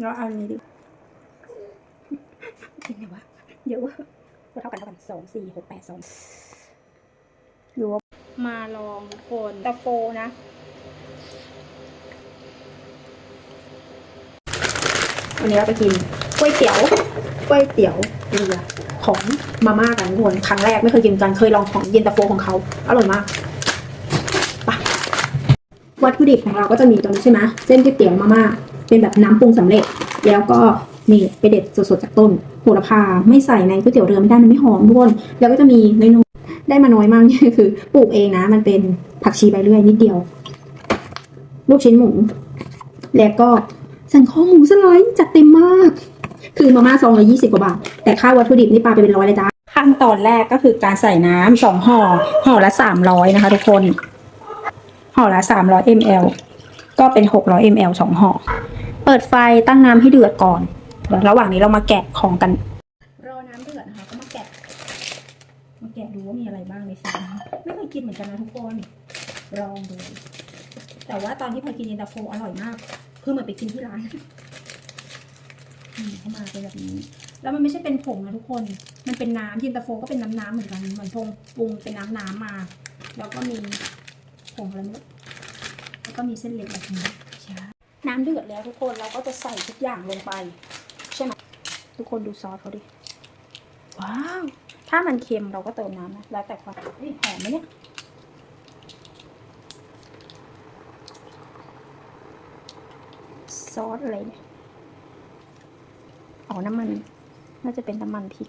เราเอาอันนี้ดิจริงเหรอวะเยอะวะก็เท่ากันเท่ากันสองสี่หกแปดสองอยู่ว่ามาลองคนตะโฟนะวันนี้เราจะกินก๋วยเตี๋ยวก๋วยเตี๋ยวเรือของมาม่ากันทุกคนครั้งแรกไม่เคยกินกันเคยลองของเย็นตาโฟของเขาอร่อยมากไปวัตถุดิบของเราก็จะมีตัวนี้ใช่ไหมเส้นก๋วยเตี๋ยวมาม่า เป็นแบบน้ำปรุงสำเร็จ แล้วก็นี่ไปเด็ดสดๆจากต้นโหระพาไม่ใส่ในก๋วยเตี๋ยวเรือไม่ได้มันไม่หอมทุกคนแล้วก็จะมีน้อยๆได้มาน้อยมากนี่คือปลูกเองนะ มันเป็นผักชีใบเลื่อยนิดเดียว ลูกชิ้นหมูแล้วก็สั่งข้อหมูสไลด์จัดเต็มมาก คือมาม่าซองละยี่สิบกว่าบาท แต่ค่าวัตถุดิบนี่ปาไปเป็นร้อยเลยจ้าขั้นตอนแรกก็คือการใส่น้ำสองห่อห่อละสามร้อยนะคะทุกคนห่อละสามร้อยมลก็เป็นหกร้อยมลสองห่อ เปิดไฟตั้งน้ำให้เดือดก่อนเดี๋ยวระหว่างนี้เรามาแกะของกัน รอน้ำเดือดนะคะก็มาแกะ มาแกะดูว่ามีอะไรบ้างในฟองไม่เคยกินเหมือนกันนะทุกคนลองดู แต่ว่าตอนที่พอยกินเย็นตาโฟอร่อยมาก คือเหมือนไปกินที่ร้านเข้ามาเป็นแบบนี้ แล้วมันไม่ใช่เป็นผงนะทุกคน มันเป็นน้ำเย็นตาโฟก็เป็นน้ำน้ำๆเหมือนกันเหมือนพงปรุงเป็นน้ำน้ำๆมา แล้วก็มีผงอะไรไม่รู้แล้วก็มีเส้นเล็กแบบนี้ น้ำเดือดแล้วทุกคนเราก็จะใส่ทุกอย่างลงไป ใช่ไหมทุกคนดูซอสเขาดิ ว้าว ถ้ามันเค็มเราก็เติมน้ำนะแล้วแต่ความเฮ้ยหอมไหมเนี่ยซอสอะไรเนี่ยอ๋อน้ำมัน น่าจะเป็นน้ำมันพริก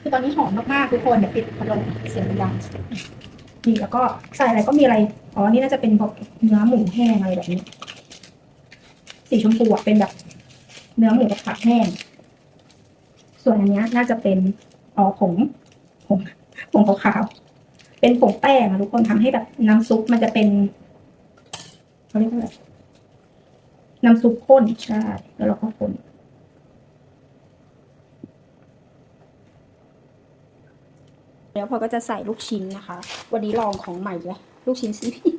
คือตอนนี้หอมมากๆทุกคนเดี๋ยวปิดพัดลมเสียงดังนี่แล้วก็ใส่อะไรก็มีอะไรอ๋อนี่น่าจะเป็นพวกเนื้อหมูแห้งอะไรแบบนี้ สีชมพูเป็นแบบ เนื้อหมูกับผักแห้ง ส่วนอันนี้น่าจะเป็นอ๋อผงผงผงขาวๆเป็นผงแป้งอะทุกคนทำให้แบบน้ำซุปมันจะเป็นเขาเรียกว่าอะไรน้ำซุปข้นใช่แล้วเราก็คน แล้วพอก็จะใส่ลูกชิ้นนะคะ วันนี้ลองของใหม่เลยลูกชิ้นซีพี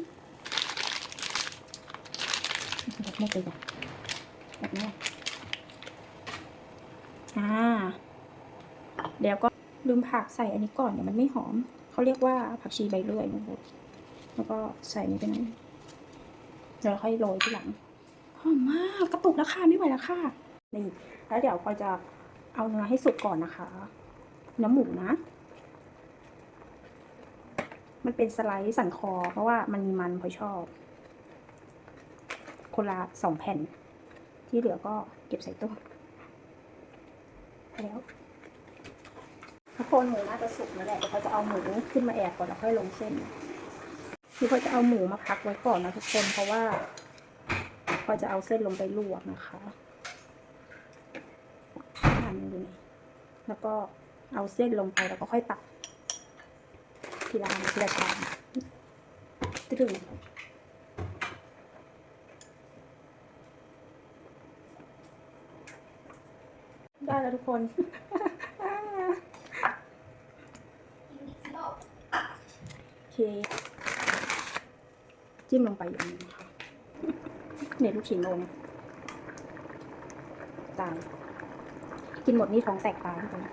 แบบไม่เป็นแบบนี้อ่าเดี๋ยวก็ลืมผักใส่อันนี้ก่อนเดี๋ยวมันไม่หอม เขาเรียกว่าผักชีใบเลื่อยนะครับแล้วก็ใส่นี้ไปนั้นเดี๋ยวค่อยโรยทีหลังหอมมากกระตุกแล้วค่ะไม่ไหวแล้วค่ะนี่แล้วเดี๋ยวพอจะเอาเนื้อให้สุกก่อนนะคะ เนื้อหมูนะ มันเป็นสไลด์สันคอ เพราะว่ามันมีมันพอชอบ คนละสองแผ่น ที่เหลือก็เก็บใส่ตู้แล้วทุกคนหมูน่าจะสุกแล้วแหละเดี๋ยวเขาจะเอาหมูขึ้นมาแอบก่อนแล้วค่อยลงเส้นคือเขาจะเอาหมูมาพักไว้ก่อนนะทุกคนเพราะว่าเขาจะเอาเส้นลงไปลวกนะคะทำดูนี่แล้วก็เอาเส้นลงไปแล้วก็ค่อยตัก ทีละอันทีละชามตึ้งได้แล้วทุกคนโอเค จิ้มลงไปอย่างนี้นะคะเนี่ยลูกชิ้นลงตาย กินหมดนี่ท้องแตกตายทุกคน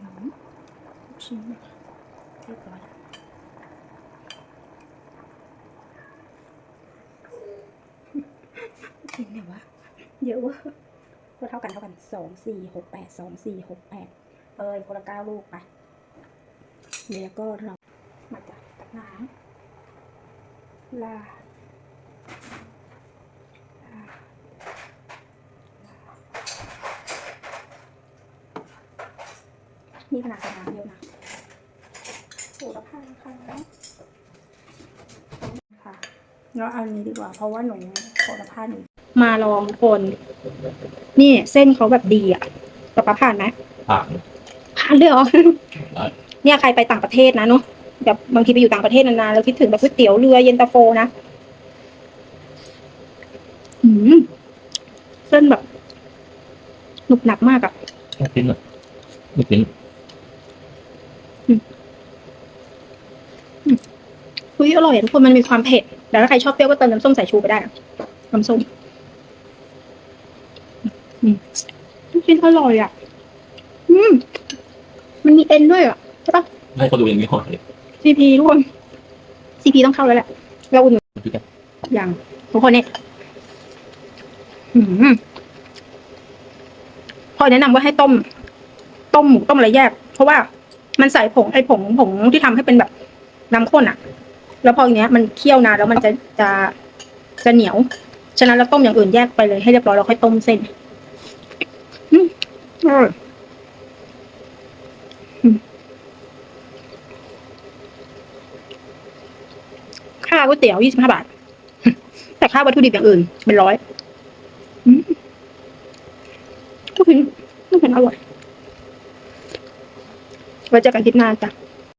หอมลูก ชิ้นเนี่ยเรียบร้อยแล้วจริงเนี่ยวะเยอะวะก็เท่ากันเท่ากันสองสี่หกแปดสองสี่หกแปดเอ้ยคนละเก้าลูกไปแล้วก็เรามาจากตักน้ำลาลานี่ขนาดใส่น้ำเยอะนะโห ระพาค่ะค่ะแล้วเอาอันนี้ดีกว่า เพราะว่าหนูโหระพาหนูมาลองทุกคน นี่เส้นเขาแบบดีอะปะปะผ่านไหมผ่านผ่านเลยเหรอได้เนี่ยใครไปต่างประเทศนะเนาะแบบบางทีไปอยู่ต่างประเทศนานๆแล้วคิดถึงแบบก๋วยเตี๋ยวเรือเย็นตาโฟนะอืมเส้นแบบหนุบหนับมากอะแค่กินอะไม่กิน เฮ้ย อร่อยอะทุกคนมันมีความเผ็ดแต่ถ้าใครชอบเปรี้ยวก็เติมน้ำส้มสายชูไปได้นะน้ำส้มอืมลูกชิ้นอร่อยอะ อืม มันมีเอ็นด้วยอะใช่ปะให้เขาดูอย่างนี้ห่อเลยซีพีทุกคนซีพีต้องเข้าแล้วแหละ เราอุ่นนพี่กันอย่างทุกคนเนี่ยอืมพอแนะนำว่าให้ต้ม ต้มหมูต้มอะไรแยก เพราะว่ามันใส่ผงไอ้ผงผงที่ทำให้เป็นแบบน้ำข้นอะ แล้วพออย่างเนี้ยมันเคี่ยวนานแล้วมันจะจะจะเหนียว ฉะนั้นเราต้มอย่างอื่นแยกไปเลยให้เรียบร้อยแล้วค่อยต้มเส้นอืมอร่อยค่าก๋วยเตี๋ยวยี่สิบห้าบาท แต่ค่าวัตถุดิบอย่างอื่น เป็นร้อยอืมก็คือก็เป็นอร่อยไว้เจอกันคลิปหน้าจ้ะ